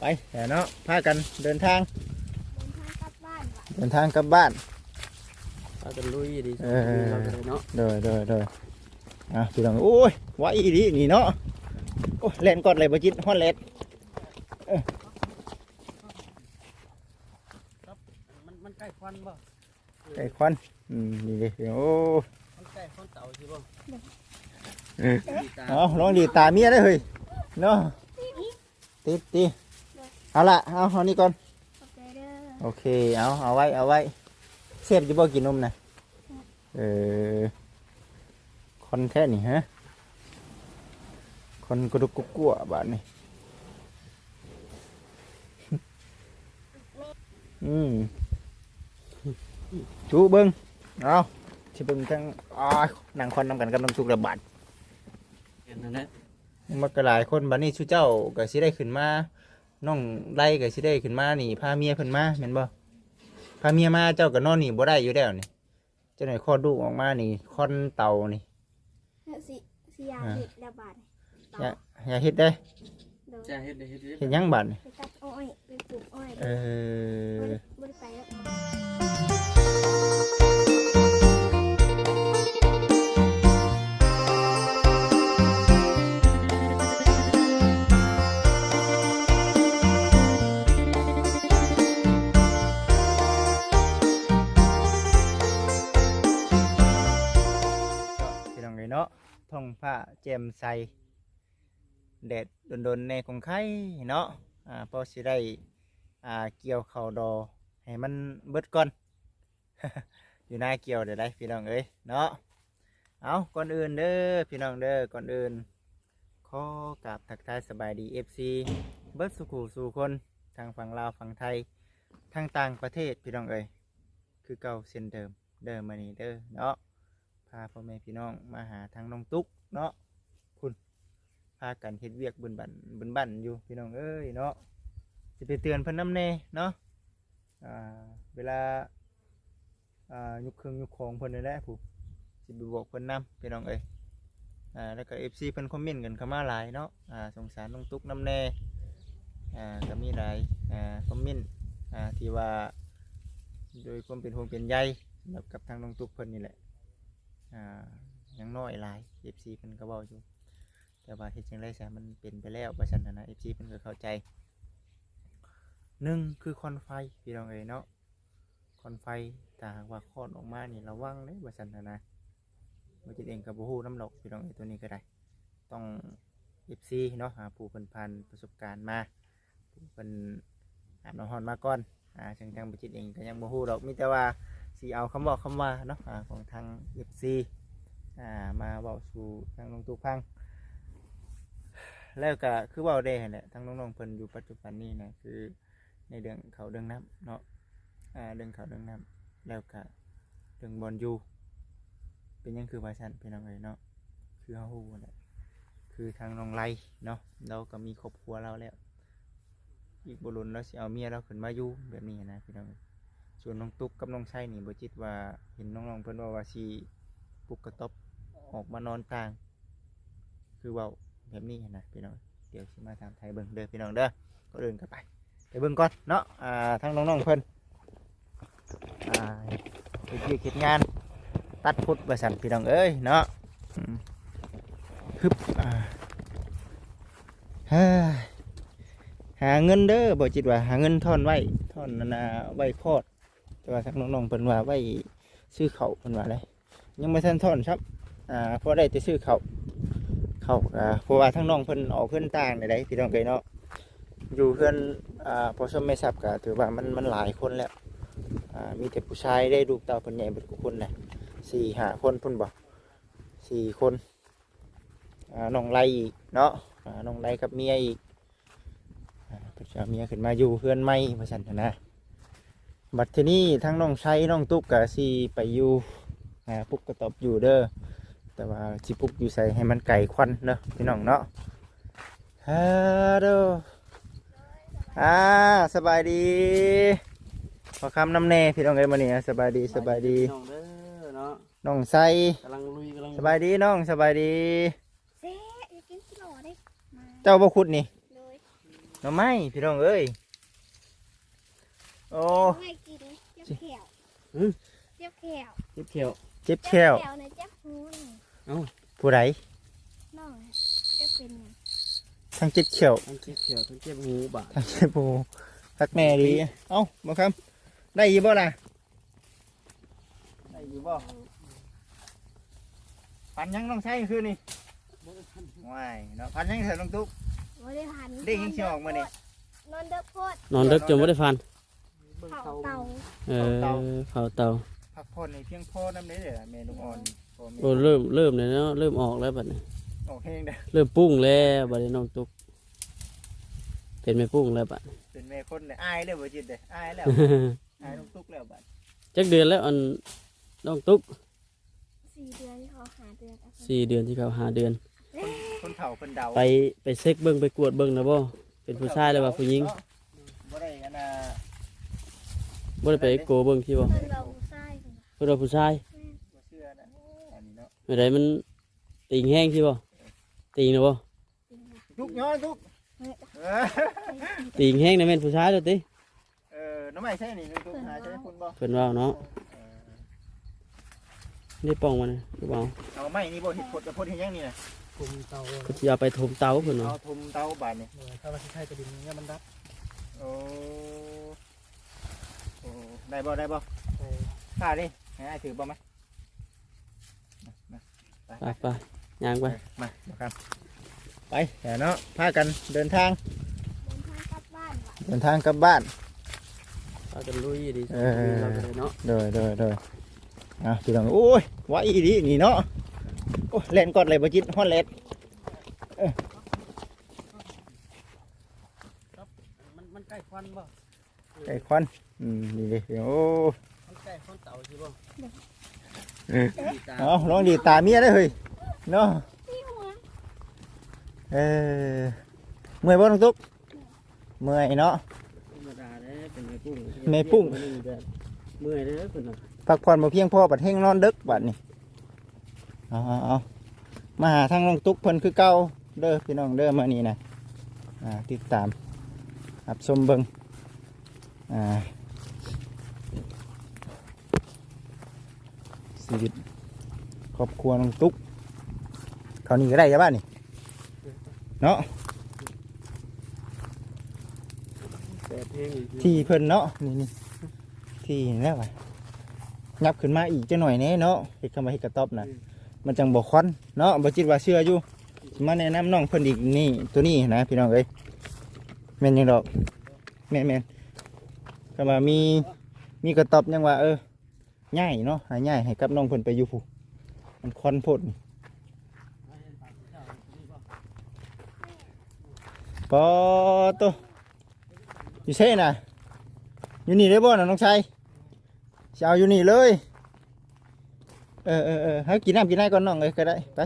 ไปเดี๋ยวเนาะพากันเดินทาง เดินทางกลับบ้านว่ะเดินทางกลับบ้านพากันลุยดีเออ เราก็เลยเนาะเดยเดยเดยอะพี่น้องโอ้ยไหวอีดีนี่เนาะโอ้ยเล่นกอดเลยบ่จิตฮอนเล็ดมันมันใกล้ควันบ่ไก่ควันอืมนี่ดิพี่น้องโอ้มันใกล้ควันเต่าใช่บ่เออดีตาเอาลองดีตาเมียได้อเฮ้ยเนาะติดติ เอาละเอาเอานี่ก่อนขอบใจเด้อโอเคเอาเอาไว้เอาไว้เสียบจะบ่กินนมนะเออคอนแท้นี่ฮะคนกระดุกกุกกัวบาดนี่อืมชูเบิ้งเอาชิเบิ้งทั้งอ้ายนั่งคอนนำกันกับน้ำซุกระบาดเห็นนั่นแหละมันก็หลายคนบัดนี้ชูเจ้าก็สิได้ขึ้นมา น้องไล่ก็สิได้ขึ้นมานี่พาเมียเพิ่นมาแม่นบ่พาเมียมาเจ้าก็นอนนี่บ่ได้อยู่แล้วนี่เจ้าหน่อยคลอดลูกออกมานี่คอนเต่านี่สิสิยาเห็ดแล้วบาดอย่าอย่าเฮ็ดได้เด้อจะเฮ็ดได้เฮ็ดได้เฮ็ดหยังบาดนี่ไปตัดอ้อยไปปลูกอ้อยเอเด้ออบ่ได้ไปแล้ว ท้องผ้าแจ่มใสแดดโดนๆในของไข่เนาะอ่าพอสิได้อ่าเกี่ยวข้าวดอให้มันเบิดก่อน อยู่หน้าเกี่ยวเดี๋ยวได้พี่น้องเอ้ยเนาะเอาก่อนอื่นเด้อพี่น้องเด้อก่อนอื่นขอกราบทักทายสบายดี FC เบิดสุขูสู่คนทางฝั่งลาวฝั่งไทยทางต่างประเทศพี่น้องเอ้ยคือเก่าเช่นเดิมเดิมมานี่เด้อเนาะ พาพ่อแม่พี่น้องมาหาทางน้องตุ๊กเนาะคุณพากันเฮ็ดเวียกบุญบันบุญบันอยู่พี่น้องเอ้ยเนาะจะไปเตือนเพิ่นน้ำแน่เนาะอ่าเวลาอ่ายุคเครื่องยุคของเพิ่นนี่แหละผู้สิไปบอกเพิ่นนำพี่น้องเอ้ยอ่าแล้วก็ FC เพิ่นคอมเมนต์กันเข้ามาหลายเนาะอ่าสงสารน้องตุ๊กน้ำแน่อ่าก็มีหลายอ่าคอมเมนต์อ่าที่ว่าโดยความเป็นห่วงเป็นใยสำหรับกับทางน้องตุ๊กเพิ่นนี่แหละ อ่ายังน้อยหลาย FC เพิ่นก็เว้าอยู่ แต่ว่าเฮ็ดจังได๋ซะมันเป็นไปแล้วว่าซั่นนะ FC เพิ่นก็เข้าใจหนึ่งคือควันไฟพี่น้องเอ้ยเนาะควันไฟถ้าหากว่าคลอดออกมานี่ระวังเด้ว่าซั่นนะบ่จิตเองก็บ่ฮู้นำดอกพี่น้องเอ้ยตัวนี้ก็ได้ ต้อง FC เนาะหาผู้เพิ่นผ่านประสบการณ์มาผู้เพิ่นอาบน้ำร้อนมาก่อนอ่าจังจังบ่จิตเองก็ยังบ่ฮู้ดอกมีแต่ว่า สีเอาคำบอกคำว่าเนาะอ่าของทางเอฟซีอ่ามาบอกสู่ทางน้องตุกพัง แล้วก็คือเว่าได้หั่นแหละทางน้องๆเพิ่นอยู่ปัจจุบันนี้นะคือในเรื่องเขาเรื่องน้ำเนาะอ่าเรื่องเขาเรื่องน้ำแล้วก็เรื่องบอลยูเป็นยังคือว่าชันเป็นยังไงเนาะคือเฮาฮู้แหละคือทางน้องไลเนาะเราก็มีครอบครัวเราแล้ว อีกบุรุษเราสิเอาเมียเราขึ้นมาอยู่แบบนี้นะพี่น้อง ส่วนน้องตุ๊กกับน้องชัยนี่บ่จิตว่าเห็นน้องๆเพิ่นว่าว่าสิปลุกกระต๊อบออกมานอนกลาง คือเว่าแบบนี้นะพี่น้องเดี๋ยวสิมาถามไทยเบิ่งเด้อพี่น้องเด้อก็เดินกันไปไปเบิ่งก่อนเนาะอ่าทั้งน้องๆเพิ่นอ่าเฮ็ดเวียกเฮ็ดงาน ตัดพุทธว่าซั่นพี่น้องเอ้ยเนาะฮึบอ่าฮ้ยหาเงินเด้อบ่จิตว่าหาเงินทอนไว้ทอนนั่นน่ะไว้คลอด แต่ว่าทางน้องๆเพิ่นว่าไว้ซื้อเขาเพิ่นว่าเลยยังไม่ทันท่อนครับอ่าเพราะได้แต่ซื้อเขาเขาอ่าเพราะว่าทั้งน้องเพิ่นออกเพื่อนต่างในใดพี่น้องเกยเนาะอยู่เพื่อนอ่าพอสมไม่ทราบก็ถือว่ามันมันหลายคนแล้วอ่ามีแต่ผู้ชายได้ลูกเต่าเพิ่นใหญ่เบิดทุคนนะสี่ห้าคนเพิ่นบ่สี่คนอ่าน้องไล่อีกเนาะอ่าน้องไล่กับเมียอีกอ่าเพิ่นจะเอาเมียขึ้นมาอยู่เพื่อนไม่ว่าซั่นนะ บัดทีนี้ทั้งน้องชัยน้องตุ๊กกะสีไปอยู่อ่าปุกกระตอบอยู่เด้อแต่ว่าสิปุกอยู่ใส่ให้มันไก่ควันเนาะพี่น้องเนาะฮัลโหลอ่าสบายดีขอคำน้ำแน่พี่น้องเอ้ยมาเนี่ยสบายดีสบายดีน้องเด้อเนาะน้องชัยกำลังลุยกำลังสบายดีน้องสบายดีเซ่อยากกินกิโลได้มาเจ้าบ่คุดนี่เลยหน่อไม้พี่น้องเอ้ยโอ้ ไม่กินเจ็บแขวอืม เจ็บแขวเจ็บเขียวเจ็บแค้วแขวในเจ็บหูนี่ผู้ใดน้องจะเป็นหยังทั้งเจ็บแค้วทั้งเจ็บเขียวทั้งเจ็บหูบาดทั้งเจ็บผู้ทักแน่ดีเอ้าบ่ครับได้อยี่บ่ล่ะได้อยี่บ่ปันยังต้องใช้คือนี่ว้ายเนาะปันยังเถอะน้องตุ๊กบริพันธ์เด็กยังสิออกมานี่ นอนเด็กโพดนอนเด็กจนไม่ได้ฟันเผาเตา เออเผาเตาพักผ่อนในเพียงพอน้ำได้เลยล่ะแม่ลูกอ่อนพ่อแม่โอ้เริ่มเริ่มเลยเนาะเริ่มออกแล้วบัดนี้ออกแห้งเด้อเริ่มปุ้งแล้วบัดนี้น้องตุ๊กเป็นไม่ปุ้งแล้วบัด เป็นแม่คนเลยอายเลยบ่จิตเลยอายแล้ว อายน้องตุ๊กแล้วบัดจักเดือนแล้วอันน้องตุ๊กสี่เดือนที่เขาหาเดือนเอาไปสี่เดือนที่เขาหาเดือน คนเฒ่าคนเดา ไปไปเช็คเบิ้งไปกวดเบิ้งนะบ่เป็นผู้ชายหรือว่าผู้หญิงบ่ได้อันน่ะ บ่ได้ไปโกเบิ้งที่บ่เพิ่นเราใส่กันเพิ่นว่าผู้ชายบ่เชื่อนะอันนี้เนาะไม่ได้มันติงแห้งที่บ่ติงนะบ่ตุ๊กย้อนตุ๊กเออติงแห้งนะแม่นผู้ชายเด้อติเออน้องใหม่ใช่นี่น้องตุ๊กหาใช่คุณบ่เพิ่นว่าเนาะเออนี่ป้องมันนะหรือเปล่าเอาไม้นี่บ่เฮ็ดพดกับพดเฮ็ดหยังนี่น่ะคุมเตาก็สิเอาไปถมเตาเพิ่นเอาเนาะทุมเตาบาดนี่เออถ้าว่าสิใช้กระดิ่งเนี่ยมันรับโอ้โอ้ ได้บ่ได้บ่ใส่ข้าดิให้อ้ายถือบ่มามามาไปไปย่างไปมาบ่ครับไปเดี๋ยวเนาะพากันเดินทาง เดินทางกลับบ้านว่ะเดินทางกลับบ้านเอากันลุยดีเออเราก็ได้เนาะโดยโดยโดยอะพี่น้องโอ้ยว่าอีดีนี่เนาะโอ้ยเล่นก่อนเลยบ่จิตฮอนเล็ดมันมันใกล้ควันบ่ไก่ควัน อืมนี่ดิโอ้มันใกล้ควันเตาใช่บ่เออเอาลองดีตาเมียได้อเฮ้ยเนาะพี่หัวเออเมื่อยบ่น้องตุ๊กเมื่อยเนาะ ธรรมดาเด้อเป็นแม่ปุ้งแม่ปุ้ง เมื่อยเด้อเพิ่นน่ะพักผ่อนบ่เพียงพอบัดเฮงนอนดึกบัดนี่เอาเอาเอามาหาทางน้องตุ๊กเพิ่นคือเก่าเด้อพี่น้องเด้อมื้อนี้นะอ่าติดตามรับชมเบิ่งอ่า ชีวิตครอบครัวน้องตุ๊กเขานี่ก็ได้ใช่ป่ะนี่เนาะแต่เพลงอีกที่เพิ่นเนาะนี่นี่ที่นี่แล้วว่ะยับขึ้นมาอีกจังหน่อยแหน่เนาะเฮ็ดคำว่าเฮ็ดกระต๊อบน่ะมันจังบ่ควันเนาะบ่จิตว่าเชื่ออยู่สิมาแนะนำน้องเพิ่นอีกนี่ตัวนี้นะพี่น้องเอ้ยแม่นยังดอกแม่นแม่นก็ว่ามีมีกระต๊อบยังว่าเออ ง่ายเนาะหาง่ายให้กับน้องเพิ่นไปอยู่ผู้มันควันพดปอโตอยู่เช่น่ะอยู่นี่ได้บ่น่ะน้องชายจะเอาอยู่นี่เลย เออเออเออให้กินน้ำกินได้ก่อนน้องเลยก็ได้ไป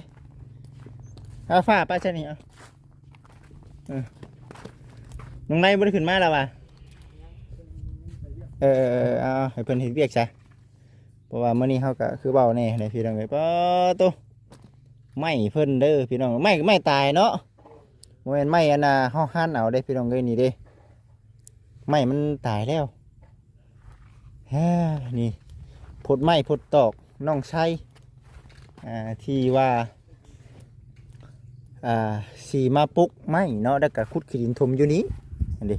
เอาฝ้าไปใช่นี่เอาเอน้องนายบ่ได้ขึ้นมาแล้วว่ะเออเออเอาให้เพิ่นเห็นเวียกซะเพ ราะว่ามื้อนี้เฮาก็คือเบาแน่ในพี่น้องเอ้ยปอโตไม่เพิ่นเด้อพี่น้องไม่ไม่ตายเนาะบ่แม่นไม่อันน่ะเฮาหั่นเอาได้พี่น้องเอ้ยนี่เด้ไม่มันตายแล้วฮ่านี่พดไม้พดตอกน้องไส้อ่าที่ว่าอ่าสีมาปุกไม้เนาะแล้วก็ขุดขีดินทมอยู่นี้อันนี้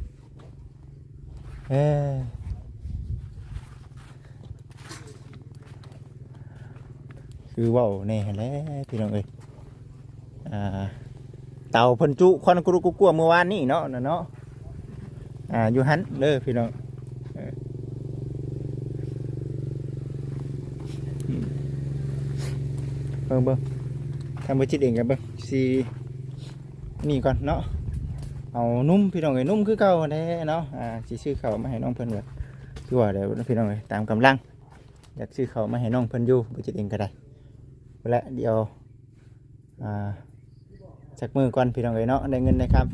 เออ คือเว่าแน่แหล้วพี่น้องเอ้ยอ่าเต่าเพันจุควันกรุกกัวเมื่อวานนี้เนาะน่ะเนาะอ่าอยู่หันเด้อพี่น้องเอออืมเบิ่งเบิ่งทำไปจิตเองกันเบิ่งสีนี่ก่อนเนาะเอานุ่มพี่น้องเอ้ยนุ่มคือเก่าแท้เนาะอ่าสิซื้อเขาวมาให้น้องเพิ่นเบิดคือว่าเดี๋ยวพี่น้องเอ้ยตามกำลังอยากซื้อเขาวมาให้น้องเพิ่นอยู่ไปจิตเองก็ได้ และเดี๋ยวอ่าจักมือก่อนพี่น้องเอ้ยเนาะได้เงินได้ครับ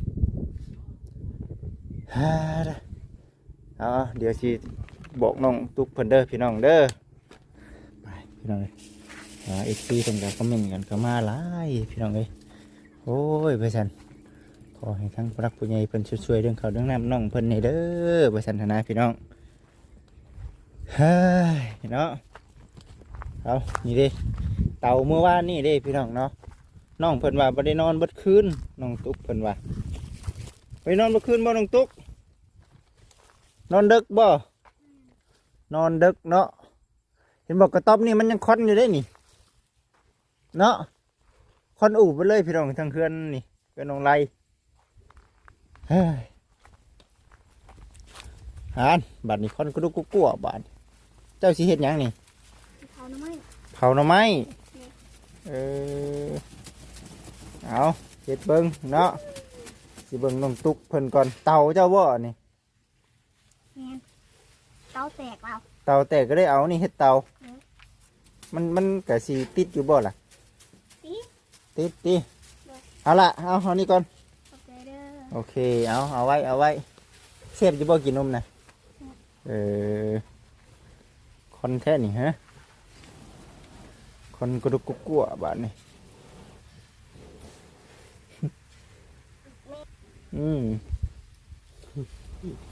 เอาเดี๋ยวสิบอกน้องตุกเพิ่นเด้อพี่น้องเด้อไปพี่น้องเอ้ยอ่าเอฟซีเพิ่นก็คอมเมนต์กันก็มาหลายพี่น้องเอ้ยโอ้ยไปซั่นขอให้ทั้งพระผู้ใหญ่เพิ่นช่วยๆเรื่องเขาเรื่องน้ำน้องเพิ่นนี่เด้อบ่สันทนาพี่น้องเฮ้ยเนาะเอานี่ด้ เต่าเมื่อวานนี่เด้พี่น้องเนาะน้องเพิ่นว่าบ่ได้นอนเบิดคืนน้องตุ๊กเพิ่นว่าไปนอนเบิดคืนบ่น้องตุ๊กนอนดึกบ่นอนดึกเนาะเห็นบอกกระต๊อบนี่มันยังคอนอยู่ได้นี่เนาะคอนอูบไปเลยพี่น้องทางเคือนนี่เคือนน้องไรเฮ้ยหานบัดนี้คอนกระดุกกุ๊กกัวบาดเจ้าสิเฮ็ดหยังนี่เขาหน่อไม้เผาหน่อไม้ เออเอาเจ็ดเบิ้งเนาะสิเบิ้งน้องตุกเพิ่นก่อนเตาเจ้าบ่นี่แม่นเต้าแตกแล้วเตาแต่ก็ได้เอานี่เฮ็ดเตาอืมมันมันก็สิติดอยู่บ่ล่ะตีติดติได้เอาละเอาเอานี่ก่อนขอบใจเด้อโอเคเอาเอาไว้เอาไว้เสียบอยู่บ่กินนมนะเออคอนแท้นี่ฮะ คนกระดุกกุ๊กกัวบาดนี่อืม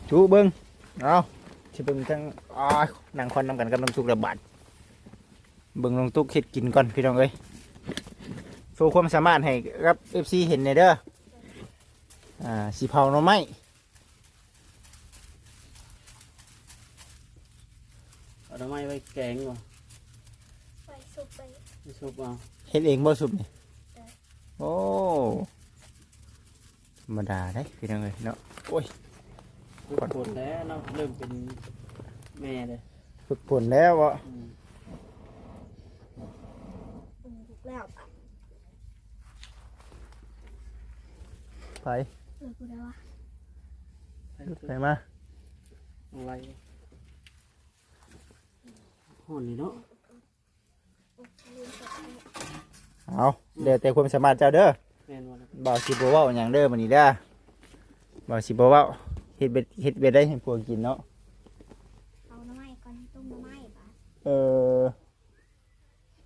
ชูเบิ้งเอาชิเบิ้งทั้งอ้ายนางคอนนำกันกับน้ำซุกระบาดเบิ้งลงตุ๊กเห็ดกินก่อนพี่น้องเอ้ยโชว์ความสามารถให้กับเอฟซีเห็นในเด้ออ่าสีเผาหน่อไม้เอาทำไมไว้แกงบ่ไปสุก ไปไม่ซุปเอาเห็ดเองบ่สุบนี่เออโอ้ธรรมดาได้พี่น้องเอ้ยเนาะโอ้ยปวดปวดแล้วเนาะเริ่มเป็นแม่เลยฝึกผลแล้ววะอืมอืมถูกแล้วปะไปเออกูได้ว่าไปมาเอาไว้ห่อนนี่เนาะลืมใส่ เอาเดี๋ยวแต่ความสามารถเจ้าเด้อแม่นว่าแล้วบ่าวสิบ่เว้าหยังเด้อมื้อนี้เด้อบ่าวสิบ่เว้าเฮ็ดเบ็ดเฮ็ดเบ็ดได้ให้พวกกินเนาะเอาหน่อไม้ก่อนต้มหน่อไม้ปะเออ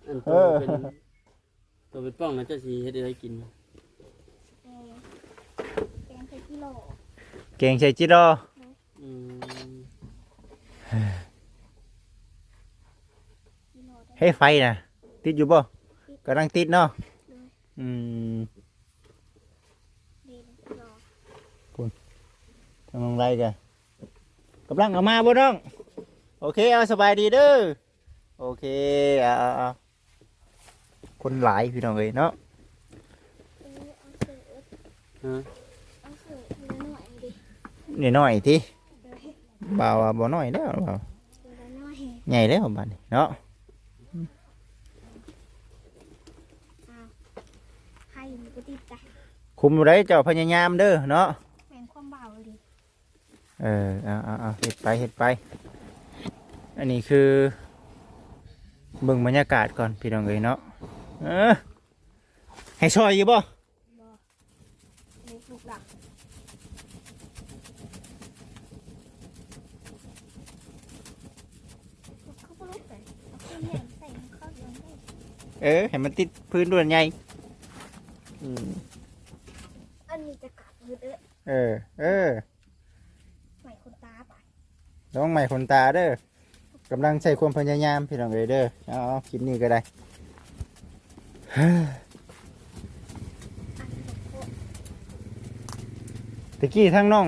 อันเอตัวอเป็นตัวเป็นป้องนะเจ้าสีเฮ็ดอะไรกินเออแกงใส่กิโลเก่งใส่จิโร่อืมกิโลได้ให้ไฟน่ะ ติดอยู่บ่กำลังติดเนาะเลยอืมดีเลยกิโลทางลงไรกันกำลังเอามาบ่น้อง โอเคเอาสบายดีเด้อโอเคเอาเอาเอาคนหลายพี่น้องเอ้ยเนาะเออเอาเสือฮะเอาเสือทีละหน่อยดินี่น้อยทีเลยบ่าวว่าบ่น้อยแล้วบ่าวทีละหน่อยใหญ่แล้วบัดนี้เนาะ ให้มันก็ติดใจ คุมอยู่ได้เจ้าพยายามเด้อเนาะแม่งความเบาเลยเออเอาเอาเอาเฮ็ดไปเฮ็ดไป อันนี้คือเบิ่งบรรยากาศก่อนพี่น้องเอ้ยเนาะเออให้ช่วยอยู่บ่บอลูกลูกหลักเขาก็ลูกแต่เขาเปลี่ยนใส่เขาเดินได้เออให้มันติดพื้นด้วยใหญ่อืม อันนี้จะกัดมือ เด้อเออ เออใหม่คนตาไปน้องใหม่คนตาเด้อกำลังใช้ความพยายามพี่น้องเอ้ยเด้อเอาเอาคลิปนี้ก็ได้อันนี้จะโคตรตะกี้ทั้งน้อง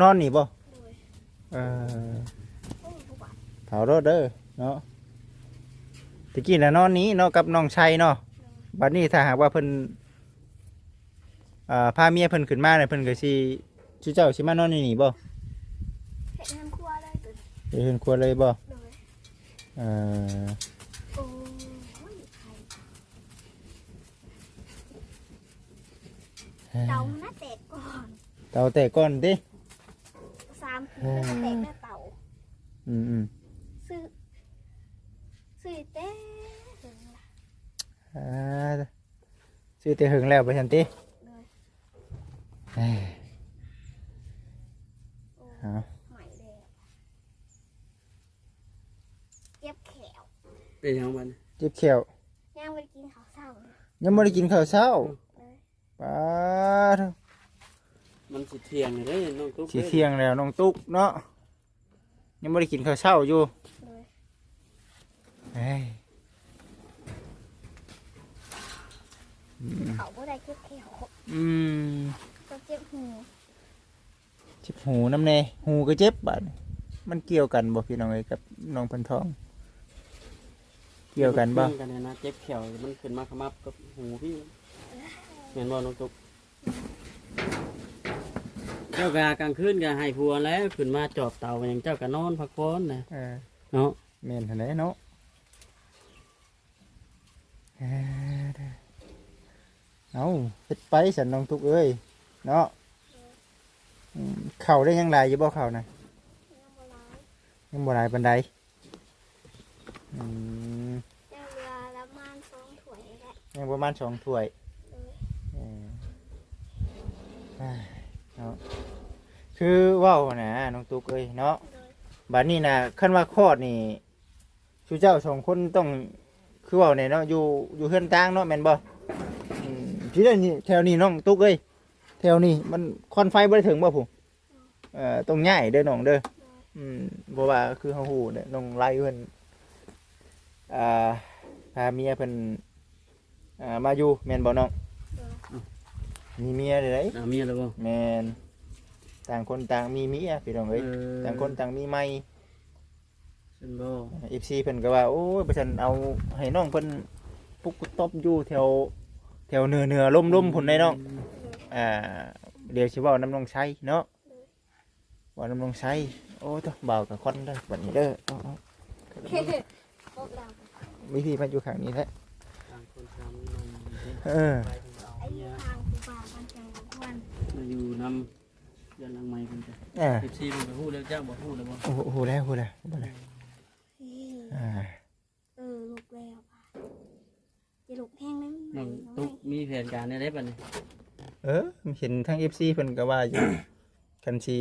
นอนนี่บ่โดยเออโอ้ยผู้บ่าวเผารถเด้อเนาะตะกี้น่ะนอนนี้เนาะกับน้องชัยเนาะบัดนี้ถ้าหากว่าเพิ่น อ่าพาเมียเพิ่นขึ้นมาเนี่ยเพิ่นก็สิชื่อเจ้าสิมานอนอยู่นี่บ่เห็นน้ำครัวเลยตัวนี้ไปเพิ่นควรเลยบ่โดยเออโอ้ยไข่เตามันน่าแตกก่อนเตาแต่ก่อนติสามขีดแล้วก็แตกหน้าเตาอืมอืมซื้อซื้อเต้ถึงละอ่าซื้อแต่หึงแล้วไปซั่นติ เลยเอ้ยโอ้เอาใหม่เลยเจ็บแขวเป็นยังมันเจ็บเขียวย่างไปกินข้าวเศร้าเลยยังบ่ได้กินข้าวเช้าเลยป้าดมันสิเที่ยงเลยเด้น้องตุ๊กสีเที่ยงแล้วน้องตุ๊กเนาะยังไม่ได้กินข้าวเช้าอยู่เลยเฮ้ยเขาบ่ได้เก็บแขวอืมก็เจ็บหูเจ็บหูน้ำเนหูก็เจ็บบัดมันเกี่ยวกันบ่พี่น้องเอ้ยกับน้องพันทอง เกี่ยวกันบ่เกี่ยวกันเนี่ยนะเจ็บแขวมันขึ้นมาขมับกับหูพี่เห็นบ่น้องตุ๊กเจ้ากากลางคืนก็ให้ผัวแล้วขึ้นมาจอบเตาอย่างเจ้าก็นอนพักผ่อนนะเออเนาะเมนทันไดเนาะเอ้อเด้อเอาเฮ็ดไปสันน้องทุกเอ้ย เนาะอืมเข่าได้ยังหลายอยู่บ่เข่านะยังบ่ร้ายยังบ่หลายปานใดอืมยังเรือละมานสองถ้วยแหละยังประมาณสองถ้วยเลยเอออ้ายเนาะคือเว้านะน้องตุ๊กเอ้ยเนาะเลยบัดนี้นะคันว่าคลอดนี่ชูเจ้าสองคนต้องคือเว้าเนี่ยเนาะอยู่อยู่เฮือนต่างเนาะแม่นบ่อืมพี่ได้นี่แถวนี้น้องตุ๊กเอ้ย แถวนี้มันควันไฟบ่ได้ถึงบ่ผู้เอ่อต้องง่ายเด้อน้องเด้ออืมเพราะว่าคือเฮาฮู้เนี่ยน้องไล่เพิ่นอ่าพาเมียเพิ่นอ่ามาอยู่แม่นบ่น้องเลยมีเมียเด้อเด้เอาเมียแล้วบ่แม่นต่างคนต่างมีเมียพี่น้องเอ้ยต่างคนต่างมีไม้ฉันบ่เอฟซีเพิ่นก็ว่าโอ้ยประชันเอาให้น้องเพิ่นปุกตบอยู่แถวแถวเหนือเหนือล่มล่มพุ่นได้น้อง อ่าเดี๋ยวสิเว้าน้ำน้องใช้เนาะเว่าน้ำน้องใช้โอ้ยตัวเบากับควันเด้อบัดนี้เด้อเอาเอาพวกเราวิธีมาอยู่ข้างนี้แท้ต่างคนต่างมีมันเออไปเพิ่นก็เอาไอ้เมียทางกูป่ามันจังทุกวันมาอยู่นำเดือนหลังใหม่เพิ่นจ้ะอ่า14เพิ่นก็ฮู้แล้วจ้าบ่ฮู้แล้วบ่โอ้โหโอ้โหแล้วโอ้โหแล้วโอ้โหแล้วเฮ้ยอ่าเออลูกแล้วป่ะจะลูกแห้งไหมน้องน้ตุ๊อกยมีแผนการได้บัดนี้ เออเห็นทั้งเอฟซีเพิ่นก็ว่าอยู่ คันสิ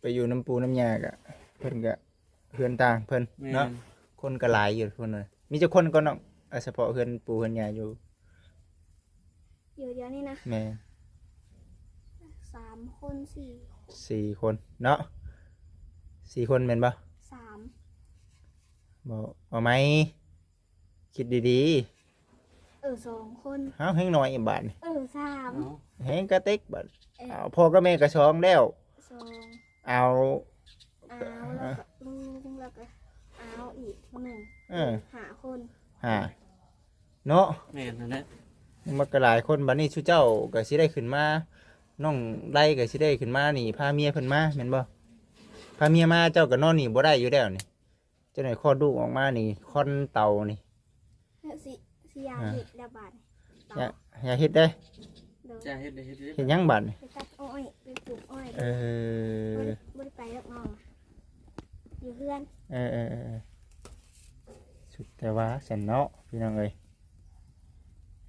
ไปอยู่น้ำปูน้ำยากะเพิ่นก็เฮือนต่างเพิ่นแม่เนาะนคนก็หลายอยู่คนเลยมีเจ้าคนก็น้องเอาเฉพาะเฮือนปูเฮือนยาอยู่ อยู่เดี๋ยวนี้นะแม่สามคนสี่สี่คนเนาะสี่คนเป็นปะสามบอกเอาไหมคิดดี เออสองคนๆเฮาแห้งน้อยอีกบาทนี่เออสามเอาแห้งกระติกบาทเออเอาพ่อก็แม่ก็ช้องแล้วสองเอาเอาแล้วก็ลุงแล้วก็เอาอีกหนึ่งเออหาคนหาเนาะแม่นนั่นแหละมันก็หลายคนบัดนี้ชูเจ้าก็สิได้ขึ้นมาน้องไล่ก็สิได้ขึ้นมานี่พาเมียเพิ่นมาแม่นบ่พาเมียมาเจ้าก็นอนนี่บ่ได้อยู่แล้วนี่เจ้าหน่อยคลอดลูกออกมานี่คอนเตานี่แล้วสิ สิยาอ่าเห็ดระบาดต่ออย่าอย่าเฮ็ดได้เดี๋ยวจ้าเฮ็ดได้เฮ็ดได้เฮ็ดหยังบัดนี่ไปตัดอ้อยไปปลูกอ้อยเอบ่อได้บ่ได้ไปแล้วน้องอยู่เพื่อนเออเออเออสุดแต่ว่าฉันเนาะพี่น้องเอ้ย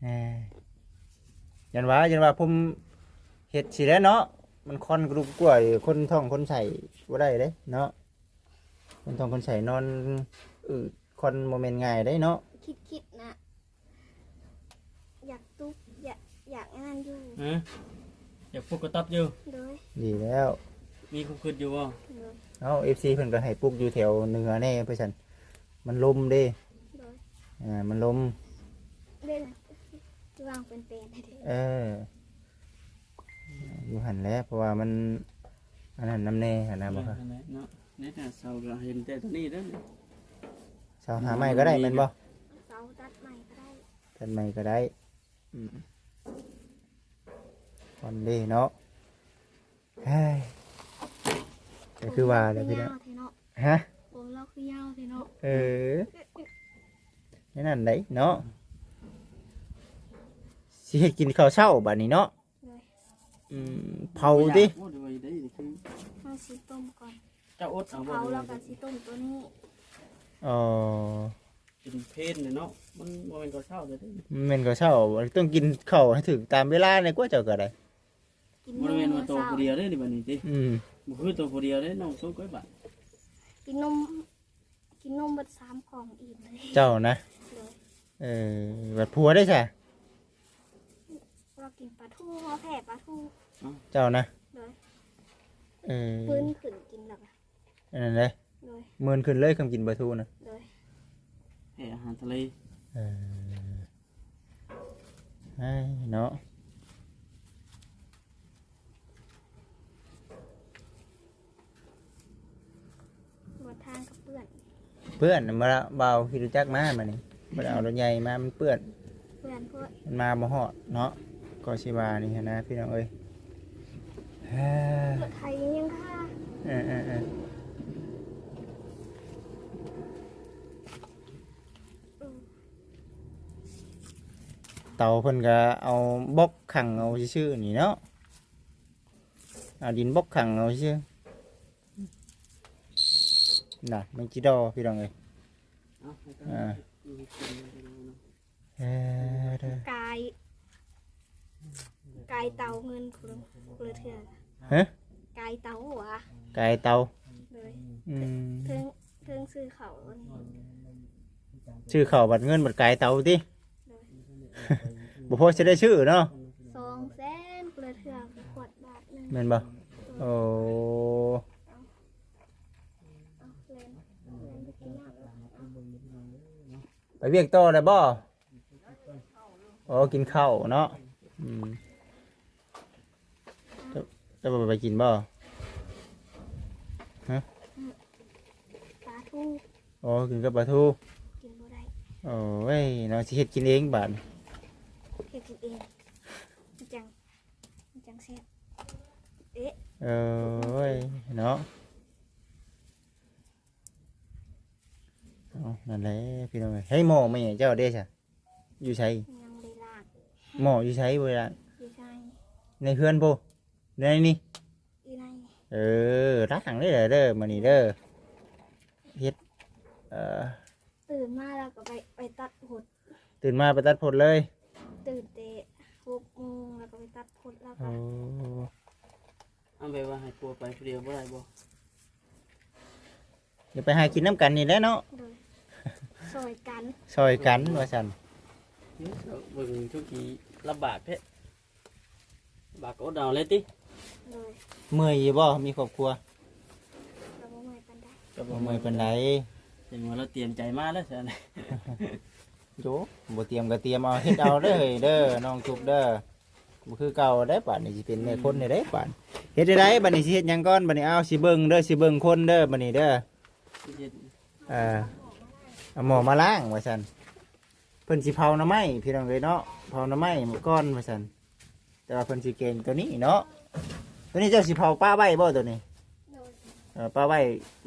เอ้ยยันว่ายันว่าผมเฮ็ดสิแล้วเนาะมันคอนกรุบกล้วยคนท้องคนใส่บ่ได้เด้เนาะคนท้องคนใส่นอนอืดคอนโมเมนต์ง่ายได้เนาะคิดคิดนะ อยากตุ๊ก อยากอยากอันนั้นอยู่ฮะอยากปลุกกระต๊อบอยู่เลยดีแล้ว มีคุกคืนอยู่บ่เลยเอา FC เพิ่นก็ให้ปลูกอยู่แถวเหนือแน่เพื่อฉันมันลมเด้เลยอ่ามันลม เล่นวางเป็นเป็นให้ดิเอออยู่หันแหล้วเพราะว่ามันอันนั้นน้ำแน่หันนะบ่ครับนั่นแหละเนาะนี่น่ะเซาก็เห็นแต่ตัวนี้เด้อเนี่ยสาวหาไม้ก็ได้แม่นบ่เสาตัดใหม่ก็ได้ตัดไม้ก็ได้อืมค อนเด้เนาะเฮ้ยก็คือว่าแล้วพี่ยาเนาะวเทเนาะฮะผมเราคือยาวเทเนาะเออนี่นั่นได้เนาะสิเฮ็ดกินข้าวเช้าบัดนี้เนาะเลยอืมเผาติโอ้ดีได้นี่คือมาสีต้มก่อนเจ้าอดเอาบ่เผาดีแล้วก็สีต้มตัวนี้อ๋อกินเพลนเลยเนาะมันบ่แม่นก็เช้าเลยเด้อแม่นข้าวเช้าต้องกินข้าวให้ถึงตามเวลาในกว่าเจ้าก็ได้ กินบ่นได้แม่นมว่าโตเช้าผู้เดียวเด้อนี่บัดนี้ติอืมบ่คือโตผู้เดียวเด้อน้องโตก้อยบาดกินนม กินนมเบัดสามกล่องอิ่มเลยเจ้านะเลยเออแบบผัวได้ใช่เรากินปลาทูเราแผ่ปลาทูเจ้านะเลยเออปืนขึ้นกินหรอกอะอันนั้นเลยโดยเมินขึ้นเลยคำกินปลาทูนะโดยให้อาหารทะเลเออไอ้เนาะ มาทางกับเพื่อน เพื่อนน่ะมาเบาที่รู้จักมามานี่มาเอารถใหญ่มามันเปื้อนเพื่อนเพื่อนมันมาบ่ฮอดเนาะก็สิว่านี่หั้นนะพี่น้องเอ้ยเฮ้ยรถไทยยังค่ะเออเออเอออืมเตาเพิ่นก็เอาบล็อกขังเอาซื่อๆนี่เนาะเอาดินบล็อกขังเอาซื่อ น่ะมันจิดอพี่น้องเอ้ยเอาให้กันอ่าอืมกินไปดูเนาะเอ้อเด้อกายกายเตาเงินคุณเลือเถื่อนฮะกายเตาหัวไก่เตาเลยอืมเทิงเทิงซื้อเขาอันนี้ชื่อเขาบัดเงินบัดไก่เตาติ บ่พอจะได้ชื่อเนาะสองแสนเลือเถื่อนขวดบาทหนึงแม่นบ่โอ้ เอาเล่นเล่นไปกินน้ำแล้ว ไป เวียกต่อได้บ่โอ้กินข้าวเนาะอืมจะจะบ่ไปกินบ่ปลาทูโอ้กินกับปลาทูกินบ่ได้โอ้ยเนาะสิเฮ็ดกินเองบาดเฮ็ดกินเองมันจังมันจังแซ่บเอ๊ะเอ้ยเนาะ เอานั่นแหละพี่น้องเอ้ยเฮ้ยหม้อไม่ใหญ่เจ้าเด้ซะอยู่ไสยังบ่ได้ล้างหม้ออยู่ไสบ่ล่ะอยู่ใช่ในเพื่อนบ่ในนี่ อีไรเออรักหลังได้เลยเด้อมานี่เด้อเฮ็ดเอ่อตื่นมาแล้วก็ไปไปตัดผดตื่นมาไปตัดผลเลยตื่นเตะหกโมงแล้วก็ไปตัดผดแล้วโอ้ก็เอาไปว่าให้ปัวไปผู้เดียวบ่ได้บ่เดี๋ยวไปหากินน้ำกันนี่แหล้วเนาะ โดย ซอยกันซอยกันว่าซั่นเดี๋ยวเบิ่งทุกทีลำบากแท้ลำบากก็อดเอาเลยติโดยเมื่อยอยู่บ่มีครอบครัวเราบ่เมื่อยปันได้ก็บ่เมื่อยปานใดเห็นว่าเราเตรียมใจมาแล้วใช่ไหมโจบ่เตรียมก็เตรียมเอาเฮ็ดเอาเด้อเฮ้ยเด้อน้องทุกเด้อบ่คือเก่าได้ป่านนี้สิเป็นแม่คนได้ได้ป่านเฮ็ดได้ได้บัดนี้สิเฮ็ดหยังก่อนบัดนี้เอาสิเบิ่งเด้อสิเบิ่งคนเด้อบัดนี้เด้อเอ่อ เอาหมอมาล้างว่าซั่นเพิ่นสิเผาหน้ำไม้พี่น้องเอ้ยเนาะเผาหน้ำไม้ก้อนว่าซั่นแต่ว่าเพิ่นสิเก่งตัวนี้เนาะตัวนี้เจ้าสิเผาป้าไว้บ่ตัวนี้โดยเออป้าไว้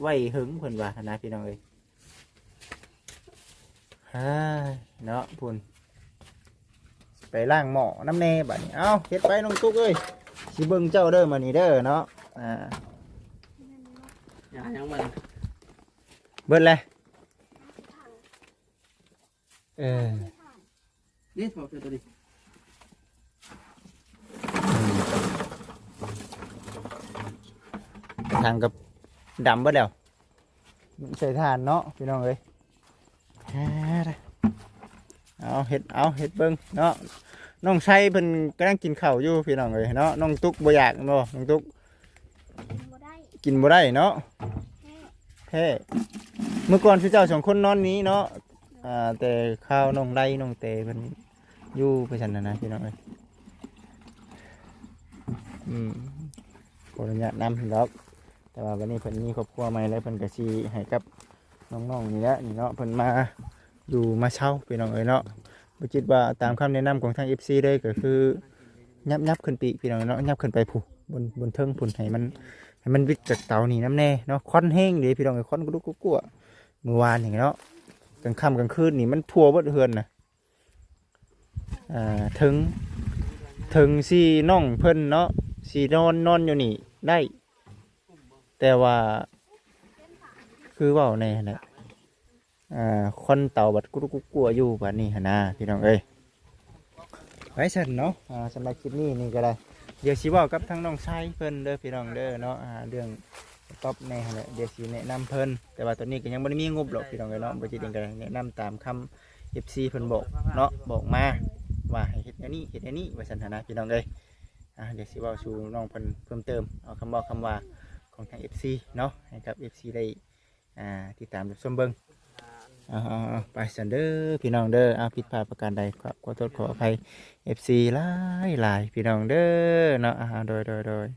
ไว้หึงเพิ่นว่านะพี่น้องเอ้ยเฮ้ยเนาะพุ่นไปล้างหม้อน้ำแน่บัดนี้เอ้าเฮ็ดไปน้องตุ๊กเอ้ยสิเบิ่งเจ้าเด้อมานี่เด้อเนาะอ่านั่นเนาะอย่ายังมันเบิดเลยถัง เออถังนี่พอคือตัวนี้ทางกับดำเบิดแล้วใส่ทานเนาะพี่น้องเอ้ยเอาเห็ดเอาเห็ดเบิ้งเนาะน้องไส้เพิ่นกำลังกินข้าวอยู่พี่น้องเอ้ยเนาะน้องตุ๊กบ่อยากเนาะน้องตุ๊กกินบ่ได้กินบ่ได้เนาะแค่แพ้เมื่อก่อนพี่เจ้าสองคนนอนนี้เนาะ อ่าแต่ข้าวน้องไดน้องเตเพิ่นอยู่ไปซั่นนะนะพี่น้องเอ้ยอืมขออนุญาตนำดอกแต่ว่าวันนี้เพิ่นมีครอบครัวใหม่แล้วเพิ่นก็สิให้กับน้องๆนี่แหละนี่เนาะเพิ่นมาอยู่มาเช่าพี่น้องเอ้ยเนาะบ่คิดว่าตามคำแนะนำของทาง FC เลยก็คือยับยับขึ้นปีพี่น้องเนาะยับขึ้นไปผู้บนบนเทิงพุ่นให้มันให้มันวิดจากเตานี่น้ำแน่เนาะควันแห้งเด้พี่น้องเอ้ยควันกรุกกลัวเมื่อวานอย่างเนาะ กลางค่ำกลางคืนนี่มันทั่วเบิดเฮือนน่ะอ่าถึงถึงสิน้องเพิ่นเนาะสินอนนอนอยู่นี่ได้ แต่ว่า คือเว่าในหั่นแหละอ่าคนเต่าบัดกุกกุกกัวอยู่บัดนี้หนนะพี่น้องเอ้ยไว้สันเนาะอ่าสำหรับคลิปนี้นี่ก็ได้ เดี๋ยวสิเว่ากับทั้งน้องชายเพิ่นเด้อพี่น้องเด้อเนาะอ่าเรื่อง ต๊อปในหั่นแหละเดี๋ยวสิแนะนำเพิ่นแต่ว่าตอนนี้ก็ยังบ่ได้มีงบหรอกพี่น้องเอ้ยเนาะบ่จิตเองก็ได้แนะนำตามคำ FC เพิ่นบอกเนาะบอกมาว่าให้เฮ็ดอันนี้เฮ็ดอันนี้ไว่าซั่นหั้นนะพี่น้องเอ้ยอ่าเดี๋ยวสิเว้าสู่น้องเพิ่นเพิ่มเติมเอาคำบอกคำว่าของทาง FC เนาะให้กับ FC ได้อ่าติดตามรับชมเบิ่งอาเอาไปสันเด้อพี่น้องเด้อเอาผิดพลาดประการใดขอขอโทษขออภัย FC หลายหลายพี่น้องเด้อเนาะอ่าโดยโดยโดย